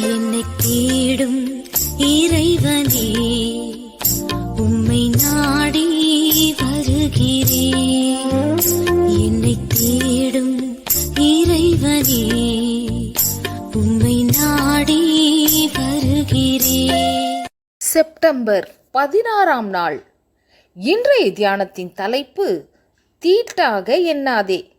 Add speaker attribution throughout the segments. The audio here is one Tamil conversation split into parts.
Speaker 1: என்னை தேடும் இறைவனே உம்மை நாடி வருகிறேன் என்னை தேடும் இறைவனே உம்மை நாடி வருகிறேன்
Speaker 2: செப்டம்பர் பதினாறாம் நாள். இன்றைய தியானத்தின் தலைப்பு தீட்டாக எண்ணாதே.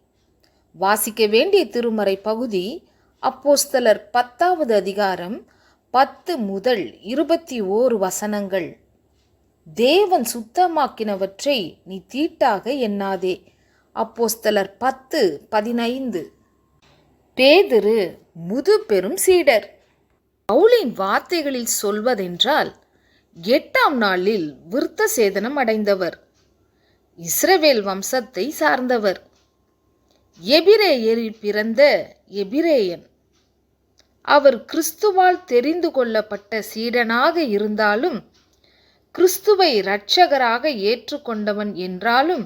Speaker 2: வாசிக்க வேண்டிய திருமறை பகுதி அப்போஸ்தலர் பத்தாவது அதிகாரம் பத்து முதல் இருபத்தி ஓரு வசனங்கள். தேவன் சுத்தமாக்கினவற்றை நீ தீட்டாக எண்ணாதே. அப்போஸ்தலர் பத்து பதினைந்து. பேதிரு முது பெரும் சீடர். பவுலின் வார்த்தைகளில் சொல்வதென்றால் எட்டாம் நாளில் விருத்த சேதனம் அடைந்தவர். இஸ்ரவேல் வம்சத்தை சார்ந்தவர். எபிரேயரில் பிறந்த எபிரேயன். அவர் கிறிஸ்துவால் தெரிந்து கொள்ளப்பட்ட சீடனாக இருந்தாலும் கிறிஸ்துவை இரட்சகராக ஏற்றுக்கொண்டவன் என்றாலும்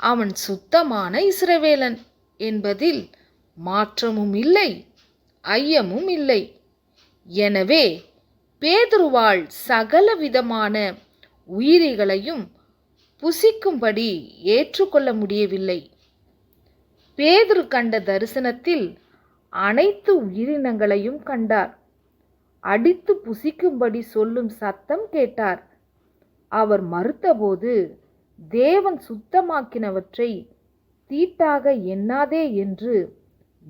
Speaker 2: அவன் சுத்தமான இஸ்ரவேலன் என்பதில் மாற்றமும் இல்லை ஐயமும் இல்லை. எனவே பேதுருவாள் சகலவிதமான உயிரிகளையும் புசிக்கும்படி ஏற்றுக்கொள்ள முடியவில்லை. பேதுரு கண்ட தரிசனத்தில் அனைத்து உயிரினங்களையும் கண்டார். அடித்து புசிக்கும்படி சொல்லும் சத்தம் கேட்டார். அவர் மறுத்தபோது தேவன் சுத்தமாக்கினவற்றை தீட்டாக எண்ணாதே என்று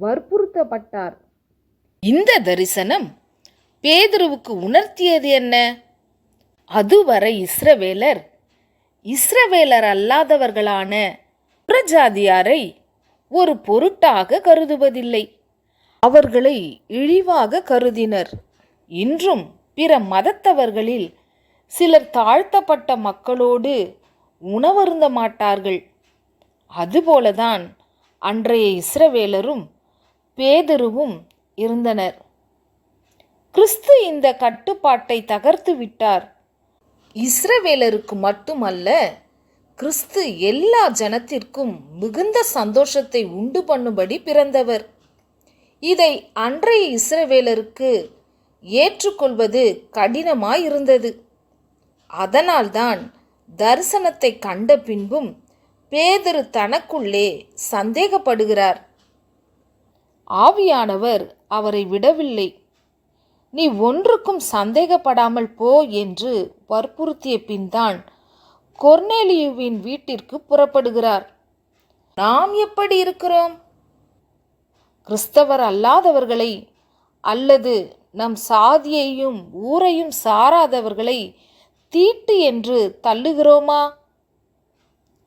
Speaker 2: வற்புறுத்தப்பட்டார். இந்த தரிசனம் பேதுருவுக்கு உணர்த்தியது என்ன? அதுவரை இஸ்ரவேலர் இஸ்ரவேலர் அல்லாதவர்களான புறஜாதியாரை ஒரு பொருட்டாக கருதுவதில்லை. அவர்களை இழிவாக கருதினர். இன்றும் பிற மதத்தவர்களில் சிலர் தாழ்த்தப்பட்ட மக்களோடு உணவருந்த மாட்டார்கள். அதுபோலதான் அன்றைய இஸ்ரவேலரும் பேதருவும் இருந்தனர். கிறிஸ்து இந்த கட்டுப்பாட்டை தகர்த்து விட்டார். இஸ்ரவேலருக்கு மட்டுமல்ல கிறிஸ்து எல்லா ஜனத்திற்கும் மிகுந்த சந்தோஷத்தை உண்டு பண்ணும்படி பிறந்தவர். இதை அன்றைய இஸ்ரவேலருக்கு ஏற்றுக்கொள்வது கடினமாயிருந்தது. அதனால்தான் தரிசனத்தை கண்ட பின்பும் பேதரு தனக்குள்ளே சந்தேகப்படுகிறார். ஆவியானவர் அவரை விடவில்லை. நீ ஒன்றுக்கும் சந்தேகப்படாமல் போ என்று வற்புறுத்திய பின்தான் கொர்னேலியுவின் வீட்டிற்கு புறப்படுகிறார். நாம் எப்படி இருக்கிறோம்? கிறிஸ்தவர் அல்லாதவர்களை அல்லது நம் சாதியையும் ஊரையும் சாராதவர்களை தீட்டு என்று தள்ளுகிறோமா?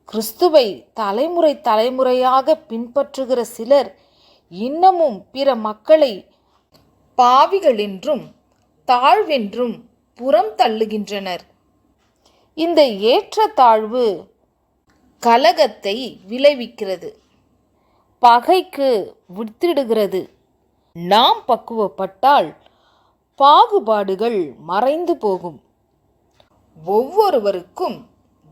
Speaker 2: கிறிஸ்துவை தலைமுறை தலைமுறையாக பின்பற்றுகிற சிலர் இன்னமும் பிற மக்களை பாவிகளென்றும் தாழ்வென்றும் புறம் தள்ளுகின்றனர். இந்த ஏற்றத்தாழ்வு கலகத்தை விளைவிக்கிறது. பகைக்கு வித்திடுகிறது நாம் பக்குவப்பட்டால் பாகுபாடுகள் மறைந்து போகும். ஒவ்வொருவருக்கும்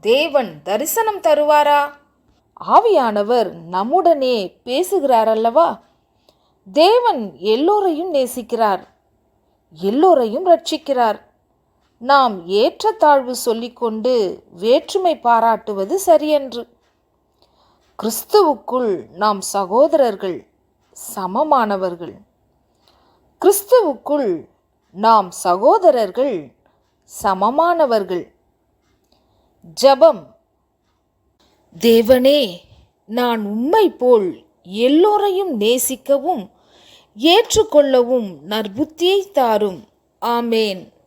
Speaker 2: தேவன் தரிசனம் தருவாரா? ஆவியானவர் நம்முடனே பேசுகிறார் அல்லவா தேவன் எல்லோரையும் நேசிக்கிறார் எல்லோரையும் ரட்சிக்கிறார் நாம் ஏற்றத்தாழ்வு சொல்லிக்கொண்டு வேற்றுமை பாராட்டுவது சரியன்று. கிறிஸ்துவுக்குள் நாம் சகோதரர்கள் சமமானவர்கள். கிறிஸ்துவுக்குள் நாம் சகோதரர்கள் சமமானவர்கள். ஜபம். தேவனே நான் உம்மை போல் எல்லோரையும் நேசிக்கவும் ஏற்றுக்கொள்ளவும் நற்புத்தியை தாரும். ஆமேன்.